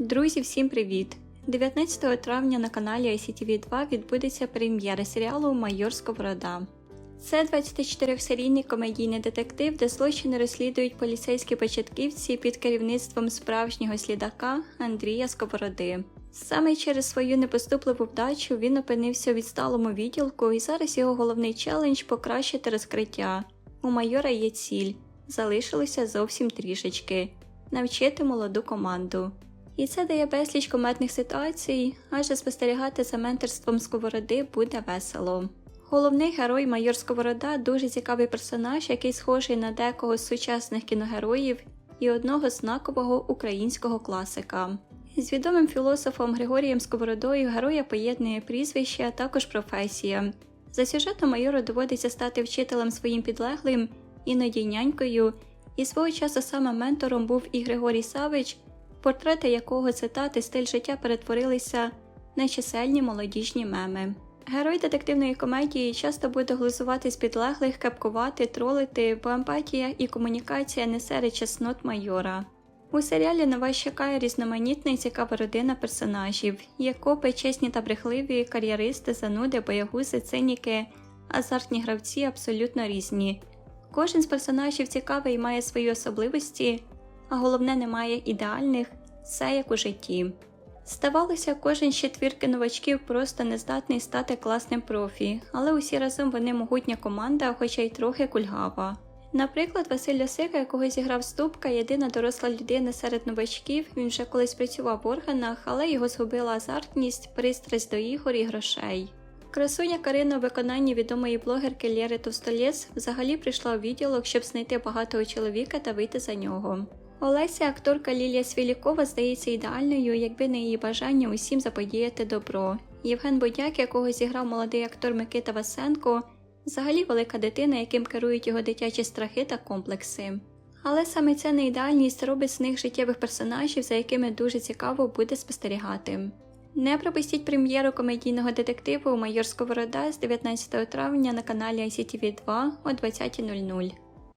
Друзі, всім привіт! 19 травня на каналі ICTV 2 відбудеться прем'єра серіалу Майор Сковорода. Це 24-серійний комедійний детектив, де злочини розслідують поліцейські початківці під керівництвом справжнього слідака Андрія Сковороди. Саме через свою непоступливу вдачу він опинився у відсталому відділку, і зараз його головний челендж покращити розкриття. У майора є ціль, залишилося зовсім трішечки навчити молоду команду. І це дає безліч кометних ситуацій, адже спостерігати за менторством сковороди буде весело. Головний герой майор Сковорода дуже цікавий персонаж, який схожий на декого з сучасних кіногероїв і одного знакового українського класика. З відомим філософом Григорієм Сковородою героя поєднує прізвище, а також професія. За сюжетом майору доводиться стати вчителем своїм підлеглим, іноді нянькою, і свого часу саме ментором був і Григорій Савич, портрети якого цитати стиль життя перетворилися на чисельні молодіжні меми. Герой детективної комедії часто буде глузувати з підлеглих, кепкувати, тролити, бо емпатія і комунікація несе речеснот майора. У серіалі на вас чекає різноманітна і цікава родина персонажів, є копи, чесні та брехливі, кар'єристи, зануди, боягузи, циніки, азартні гравці абсолютно різні. Кожен з персонажів цікавий і має свої особливості, а головне немає ідеальних, все як у житті. Здавалося, кожен з четвірки новачків просто не здатний стати класним профі, але усі разом вони могутня команда, хоча й трохи кульгава. Наприклад, Василь Лосика, якого зіграв Ступка, єдина доросла людина серед новачків, він вже колись працював в органах, але його згубила азартність, пристрасть до ігор і грошей. Красуня Карина у виконанні відомої блогерки Лєри Товстолєс взагалі прийшла у відділок, щоб знайти багатого чоловіка та вийти за нього. Олеся, акторка Лілія Свілікова, здається ідеальною, якби не її бажання усім заподіяти добро. Євген Бодяк, якого зіграв молодий актор Микита Васенко, взагалі велика дитина, яким керують його дитячі страхи та комплекси. Але саме ця неідеальність робить з них життєвих персонажів, за якими дуже цікаво буде спостерігати. Не пропустіть прем'єру комедійного детективу Майор Сковорода з 19 травня на каналі ICTV 2 о 20.00.